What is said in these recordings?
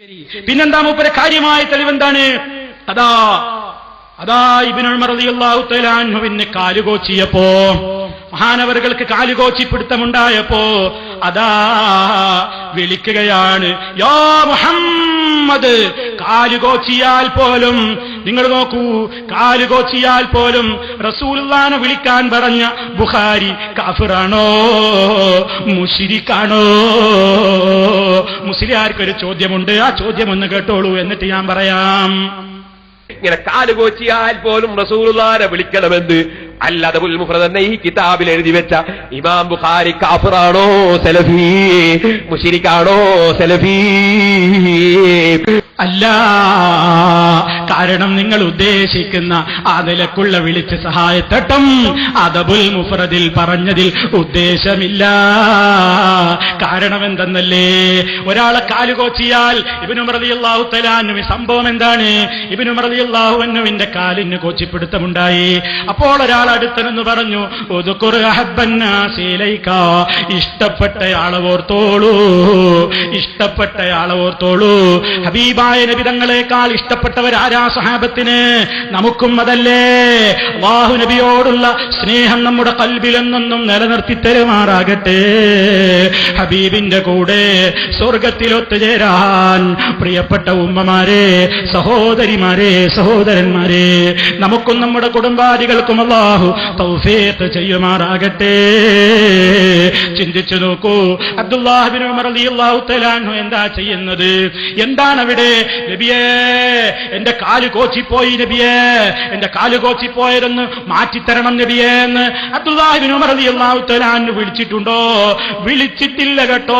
പിന്നെന്താ മൂപ്പരെ കാര്യമായ തെളിവെന്താണ്? അതാ അതാ ഇബിനുമറിയാഹുത്തലാൻഹുവിന് കാലുകോച്ചിയപ്പോ മഹാനവറുകൾക്ക് കാലുകോച്ചി പിടുത്തമുണ്ടായപ്പോ അതാ വിളിക്കുകയാണ് യോ മുഹമ്മദ് കാലുകോച്ചിയാൽ പോലും നിങ്ങൾ നോക്കൂ കാൽ കോച്ചിയാൽ പോലും റസൂലുള്ളാനെ വിളിക്കാൻ പറഞ്ഞ ബുഖാരി കാഫിറാണോ? മുഷിരിക്കാണോ മുസ്ലിയാർക്കൊരു ചോദ്യമുണ്ട് ആ ചോദ്യം ഒന്ന് കേട്ടോളൂ എന്നിട്ട് ഞാൻ പറയാം. ഇങ്ങനെ കാൽ കോച്ചിയാൽ പോലും റസൂലുള്ളാനെ വിളിക്കണമെന്ന് അല്ലതബുൽ മുഫ്രദ് എന്ന ഈ കിതാബിൽ എഴുതി വെച്ച ഇമാം ബുഖാരി കാഫിറാണോ സലഫി? മുഷിരിക്കാണോ സലഫി? അല്ല കാരണം നിങ്ങൾ ഉദ്ദേശിക്കുന്ന ആ നിലക്കുള്ള വിളിച്ച് സഹായത്തട്ടം. അതബുൽ മുഫ്രദിൽ പറഞ്ഞതിൽ ഉദ്ദേശമില്ല. കാരണം എന്തെന്നല്ലേ ഒരാളെ കാലുകോച്ചിയാൽ ഇബിനു മൃതിയുള്ളാഹു തലാനുവി സംഭവം എന്താണ്? ഇബിനു മറതിയല്ലാഹുവിന്റെ കാലിന് കോച്ചിപ്പിടുത്തമുണ്ടായി. അപ്പോൾ ഒരാൾ അടുത്തനെന്ന് പറഞ്ഞു ഇഷ്ടപ്പെട്ടയാളെ ഓർത്തോളൂ. ഇഷ്ടപ്പെട്ടയാളെ ഓർത്തോളൂ. ഹബീബായ നബിതങ്ങളെക്കാൾ ഇഷ്ടപ്പെട്ടവരാരാ? സഹാബത്തിന് നമുക്കും അതല്ലേ? അള്ളാഹു നബിയോടുള്ള സ്നേഹം നമ്മുടെ കൽബിലെന്നൊന്നും നിലനിർത്തി തരുമാറാകട്ടെ ഹബീബിന്റെ കൂടെ സ്വർഗത്തിൽ ഒത്തുചേരാൻ പ്രിയപ്പെട്ട ഉമ്മമാരെ സഹോദരിമാരെ സഹോദരന്മാരെ നമുക്കും നമ്മുടെ കുടുംബാദികൾക്കും അള്ളാഹു തൗഫേത്ത് ചെയ്യുമാറാകട്ടെ. ചിന്തിച്ചു നോക്കൂ അബ്ദുല്ലാഹിബിൻ ഉമർ റളിയല്ലാഹു തലാൻഹു എന്താ ചെയ്യുന്നത്? എന്താണ് അവിടെ നബിയേ എന്റെ കാൽ കോച്ചിപ്പോയി നബിയേ. എന്റെ കാൽ കോച്ചിപ്പോയതെന്ന് മാറ്റിത്തരണം നബിയേ എന്ന് അബ്ദുല്ലാഹിബിൻ ഉമർ വിളിച്ചിട്ടുണ്ടോ? വിളിച്ചിട്ടില്ല കേട്ടോ.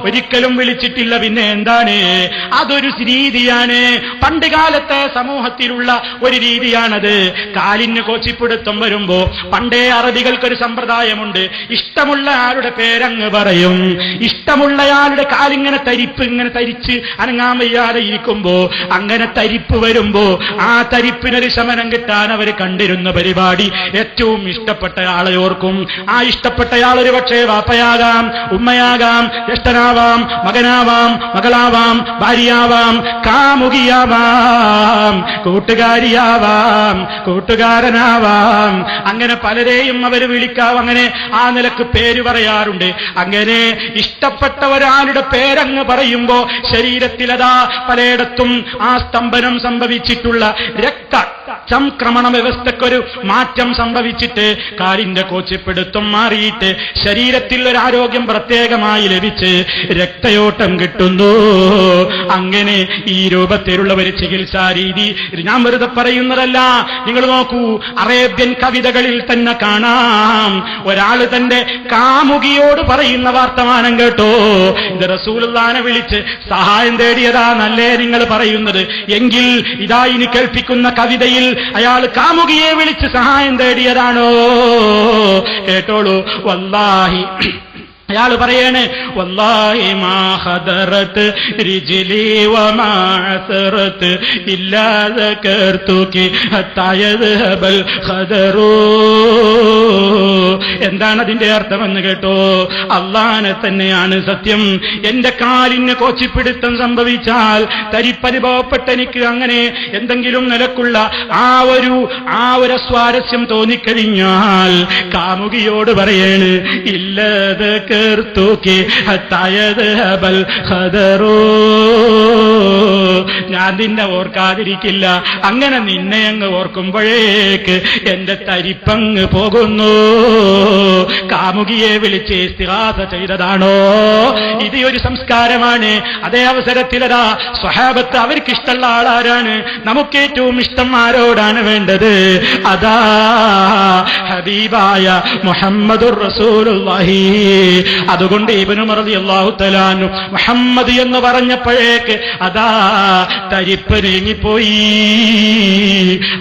ഒരിക്കലും വിളിച്ചിട്ടില്ല. പിന്നെ എന്താണ്? അതൊരു രീതിയാണ്. പണ്ട് കാലത്തെ സമൂഹത്തിലുള്ള ഒരു രീതിയാണത്. കാലിന് കോച്ചിപ്പിടുത്തം വരുമ്പോ പണ്ടേ അറബികൾക്കൊരു സമ്പ്രദായമുണ്ട്. ഇഷ്ടമുള്ള ആളുടെ പേരങ്ങ് പറയും. ഇഷ്ടമുള്ളയാളുടെ കാലിങ്ങനെ തരിപ്പ് ഇങ്ങനെ തരിച്ച് അനങ്ങാൻ വയ്യാതെ ഇരിക്കുമ്പോ അങ്ങനെ തരിപ്പ് വരുമ്പോ ആ തരിപ്പിനൊരു ശമനം കിട്ടാൻ അവർ കണ്ടിരുന്ന പരിപാടി. ഏറ്റവും ഇഷ്ടപ്പെട്ട ആളെ ഓർക്കും. ആ ഇഷ്ടപ്പെട്ടയാൾ ഒരു പക്ഷേ വാപ്പയാകാം ഉമ്മയാകാം ജ്യേഷ്ഠനാവാം മകനാവാം മകളാവാം ഭാര്യയാവാം കാമുകിയാവാം കൂട്ടുകാരിയാവാം കൂട്ടുകാരനാവാം. അങ്ങനെ പലരെയും അവർ വിളിക്കാം അങ്ങനെ ആ നിലയ്ക്ക് പേര് പറയാറുണ്ട്. അങ്ങനെ ഇഷ്ടപ്പെട്ട ഒരാളുടെ പേരങ്ങ് പറയുമ്പോ ശരീരത്തിലതാ പലയിടത്തും ആ സ്തംഭനം സംഭവിച്ചിട്ടുള്ള രക്ത. സംക്രമണ വ്യവസ്ഥക്കൊരു മാറ്റം സംഭവിച്ചിട്ട് കാലിന്റെ കോച്ചിപ്പിടുത്തം മാറിയിട്ട് ശരീരത്തിൽ ഒരു ആരോഗ്യം പ്രത്യേകമായി ലഭിച്ച് രക്തയോട്ടം കിട്ടുന്നു. അങ്ങനെ ഈ രൂപത്തിലുള്ള ഒരു ചികിത്സാ രീതി ഞാൻ വെറുതെ പറയുന്നതല്ല. നിങ്ങൾ നോക്കൂ അറേബ്യൻ കവിതകളിൽ തന്നെ കാണാം. ഒരാൾ തന്റെ കാമുകിയോട് പറയുന്ന വർത്തമാനം കേട്ടോ. ഇത് റസൂലുള്ളാനെ വിളിച്ച് സഹായം തേടിയതാ നല്ലേ നിങ്ങൾ പറയുന്നത്. എങ്കിൽ ഇതാ ഇനി കേൾപ്പിക്കുന്ന കവിതയിൽ അയാൾ കാമുകിയെ വിളിച്ച് സഹായം തേടിയതാണോ? കേട്ടോളൂ. വല്ലാഹി. അയാൾ പറയാണ് വല്ലാഹി മാ രിജിലി റിജ്ലി വമാ അസറത്ത് ഇല്ലാ ദകർതുകി ഹത്താ യദ്ഹബൽ ഖദറു. എന്താണ് അതിന്റെ അർത്ഥമെന്ന് കേട്ടോ? അള്ളാനെ തന്നെയാണ് സത്യം. എന്റെ കാലിന് കോച്ചിപ്പിടുത്തം സംഭവിച്ചാൽ തരിപ്പനുഭവപ്പെട്ട എനിക്ക് അങ്ങനെ എന്തെങ്കിലും നിലക്കുള്ള ആ ഒരു ആ ഒരു സ്വാരസ്യം തോന്നിക്കഴിഞ്ഞാൽ കാമുകിയോട് പറയാണ് ഇല്ലത് കേർത്തൂക്കി ഹത്തായത് ഹബൽ ഖദറോ ഞാൻ നിന്നെ ഓർക്കാതിരിക്കില്ല. അങ്ങനെ നിന്നെ അങ്ങ് ഓർക്കുമ്പോഴേക്ക് എന്റെ തരിപ്പങ്ങ് പോകുന്നു. കാമുകിയെ വിളിച്ച് സ്ഥിരാസ ചെയ്തതാണോ? ഇത് ഒരു സംസ്കാരമാണ്. അതേ അവസരത്തിലതാ സ്വഹാബത്ത് അവർക്ക് ഇഷ്ടമുള്ള ആളാരാണ്. നമുക്ക് ഏറ്റവും ഇഷ്ടം ആരോടാണ് വേണ്ടത്? അതാ ഹബീബായ മുഹമ്മദുർ റസൂലുള്ളാഹി. അതുകൊണ്ട് ഇബ്നു മറദി അല്ലാഹു തആലാനു മുഹമ്മദ് എന്ന് പറഞ്ഞപ്പോഴേക്ക് അതാ തരിപ്പ് നീങ്ങിപ്പോയി.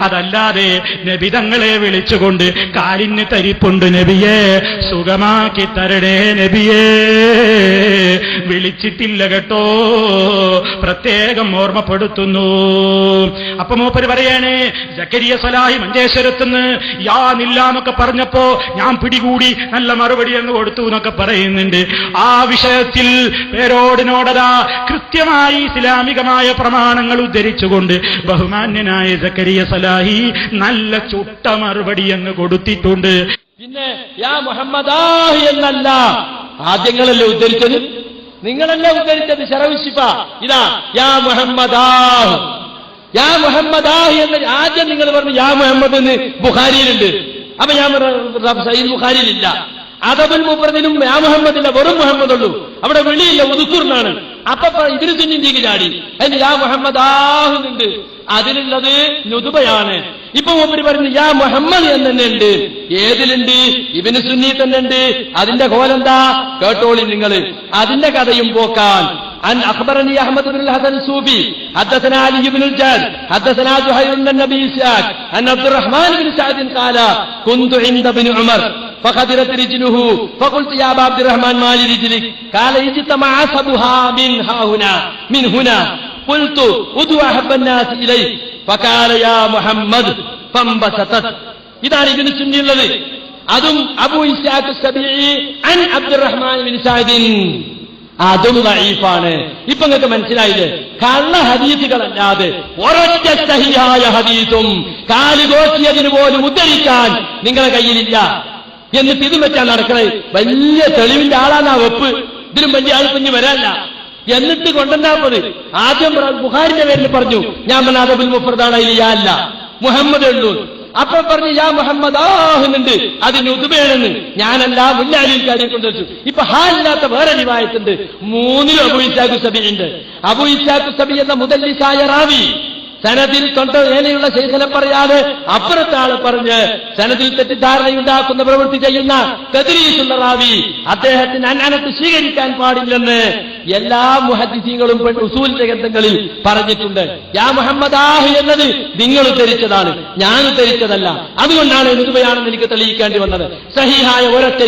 അതല്ലാതെ നബിതങ്ങളെ വിളിച്ചുകൊണ്ട് കാലിന് തരിപ്പുണ്ട് നബിയെ. സുഖമാക്കി തരണേ നബിയേ. വിളിച്ചിട്ടില്ല കേട്ടോ. പ്രത്യേകം ഓർമ്മപ്പെടുത്തുന്നു. അപ്പൊ മൂപ്പര് പറയണേ ജക്കരിയ സലാഹി മഞ്ചേശ്വരത്തുനിന്ന് യാ നില്ല എന്നൊക്കെ പറഞ്ഞപ്പോ ഞാൻ പിടികൂടി നല്ല മറുപടി അങ്ങ് കൊടുത്തു എന്നൊക്കെ പറയുന്നുണ്ട്. ആ വിഷയത്തിൽ പേരോടിനോടതാ കൃത്യമായി ഇസ്ലാമികമായ പ്രമാണങ്ങൾ ഉദ്ധരിച്ചുകൊണ്ട് ബഹുമാന്യനായ ജക്കരിയ സലാഹി നല്ല ചുട്ട മറുപടി അങ്ങ് കൊടുത്തിട്ടുണ്ട്. പിന്നെ യാ മുഹമ്മദാഹി എന്നല്ല ആദ്യങ്ങളല്ലേ ഉദ്ധരിച്ചത്? നിങ്ങളല്ലേ ഉദ്ധരിച്ചത് ശരവിശിപ്പ ഇതാ യാ മുഹമ്മദാഹ് യാ മുഹമ്മദാഹ് എന്ന് ആദ്യം നിങ്ങൾ പറഞ്ഞു യാ മുഹമ്മദ് എന്ന് ബുഖാരിയിലുണ്ട്. അപ്പൊ ഞാൻ സയ്യിദ് ബുഖാരിയിലില്ല. അതബുൽ മുഫ്രദിലും യാ മുഹമ്മദില്ല വെറും മുഹമ്മദ് ഉള്ളൂ അവിടെ വെളിയില്ല ഉദുക്കൂറിനാണ് അപ്പൊ ഇതിന് തുന്നിന്റേക്ക് ചാടി. അതിന് യാ മുഹമ്മദാഹുന്നുണ്ട്. അതിലുള്ളത് നുതുബയാണ്. ഇപ്പൊ മൂപ്പര് പറഞ്ഞു യാ മുഹമ്മദ് എന്ന് തന്നെ ഉണ്ട് ഏതിലുണ്ട് ഇവന് സുന്നി തന്നെ ഉണ്ട് അതിന്റെ കോലെന്താ കേട്ടോളി നിങ്ങൾ അതിന്റെ കഥയും പോക്കാൻ عن أخبرني أحمد بن الحسن الصوفي حدثنا علي بن الجاد حدثنا زهير بن النبي إسحاق أن عبد الرحمن بن سعد قال كنت عند ابن عمر فخدرت رجله فقلت يا أبا عبد الرحمن ما لرجلك قال اجتمع عصبها من ها هنا من هنا قلت ادعو أحب الناس إليك فقال يا محمد فانبسطت ഇതാണ് ഇതിന് ചുന്നിയുള്ളത് അതും അബു ഇസ്ഹാഖ് സബീഇ അൻ അബ്ദുറഹ്മാൻ ബിൻ സഅദിൻ അതും ദഈഫാണ് ഇപ്പൊ നിങ്ങൾക്ക് മനസ്സിലായില്ലേ കള്ള ഹദീസുകളല്ലാതെ ഒരൊറ്റ സഹിയായ ഹദീസും കാലുകോക്കിയതിന് പോലും ഉദ്ധരിക്കാൻ നിങ്ങളെ കയ്യിലില്ല എന്നിട്ട് ഇതും വെച്ചാൽ നടക്കണേ വലിയ തെളിവിന്റെ ആളാണ് ആ വെപ്പ് ഇതിലും വലിയ ആൾ കുഞ്ഞ് വരാല്ല എന്നിട്ട് കൊണ്ടുവന്നാപ്പത് ആദ്യം ബുഹാരിന്റെ പേരിൽ പറഞ്ഞു ഞാൻ മനാദബുൽ മുഫർദാണ് യാ അല്ല മുഹമ്മദ് ഉള്ളൂ. അപ്പൊ പറഞ്ഞു യാ മുഹമ്മദ് ആഹുന്നുണ്ട് അതിന് ഉതുബേണെന്ന് ഞാനല്ല മുന്നാലിയിൽ കാര്യം കൊണ്ടുവച്ചു. ഇപ്പൊ ഹാ ഇല്ലാത്ത വേറെ റിവായത്തുണ്ട്. മൂന്നിൽ അബു ഇസാഖു സബി ഉണ്ട്. അബു ഇസാഖു സബി എന്ന മുതല്ലിസായ റാവി സനദിൽ തൊണ്ട വേലയുള്ള ശേഖരം പറയാതെ അപ്പുറത്തെ ആൾ പറഞ്ഞ് സനദിൽ തെറ്റിദ്ധാരണയുണ്ടാക്കുന്ന പ്രവൃത്തി ചെയ്യുന്ന കതിരീസുള്ള റാവി അദ്ദേഹത്തിന് അന്നാനത്ത് സ്വീകരിക്കാൻ പാടില്ലെന്ന് എല്ലാ മുഹദ്ദിസീങ്ങളും ഉസൂലിന്റെ ഗ്രന്ഥങ്ങളിൽ പറഞ്ഞിട്ടുണ്ട്. യാ മുഹമ്മദാഹ് എന്നത് നിങ്ങൾ ഉദ്ധരിച്ചതാണ് ഞാൻ ഉദ്ധരിച്ചതല്ല അതുകൊണ്ടാണ് എന്തുവയാണെന്ന് എനിക്ക് തെളിയിക്കേണ്ടി വന്നത്. സഹിഹായ ഒരൊറ്റ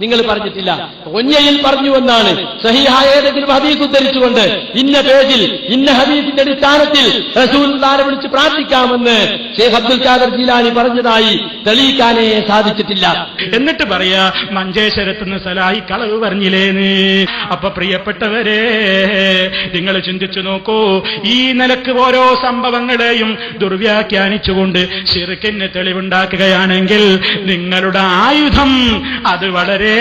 നിങ്ങൾ പറഞ്ഞിട്ടില്ല. ഒഞ്ഞയിൽ പറഞ്ഞു എന്നാണ് സഹിഹായ ഏതെങ്കിലും ഹദീസ് ഉദ്ധരിച്ചുകൊണ്ട് ഇന്ന പേജിൽ ഇന്ന ഹദീസിന്റെ അടിസ്ഥാനത്തിൽ റസൂൽദാരെ വിളിച്ച് പ്രാർത്ഥിക്കാമെന്ന് ഷേഖ് അബ്ദുൽ ഖാദർ ജീലാനി പറഞ്ഞതായി തെളിയിക്കാനേ സാധിച്ചിട്ടില്ല. എന്നിട്ട് പറയാ മഞ്ചേശ്വരത്തുനിന്ന് സലാഹി കളവ് പറഞ്ഞില്ലേന്ന്. അപ്പൊ പ്രിയപ്പെട്ടവരെ നിങ്ങൾ ചിന്തിച്ചു നോക്കൂ ഈ നിലയ്ക്ക് ഓരോ സംഭവങ്ങളെയും ദുർവ്യാഖ്യാനിച്ചുകൊണ്ട് ശിർക്കിന് തെളിവുണ്ടാക്കുകയാണെങ്കിൽ നിങ്ങളുടെ ആയുധം അത് വളരെ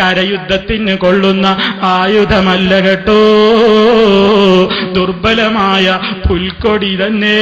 കരയുദ്ധത്തിന് കൊള്ളുന്ന ആയുധമല്ല കേട്ടോ. ദുർബലമായ പുൽക്കൊടി തന്നെ.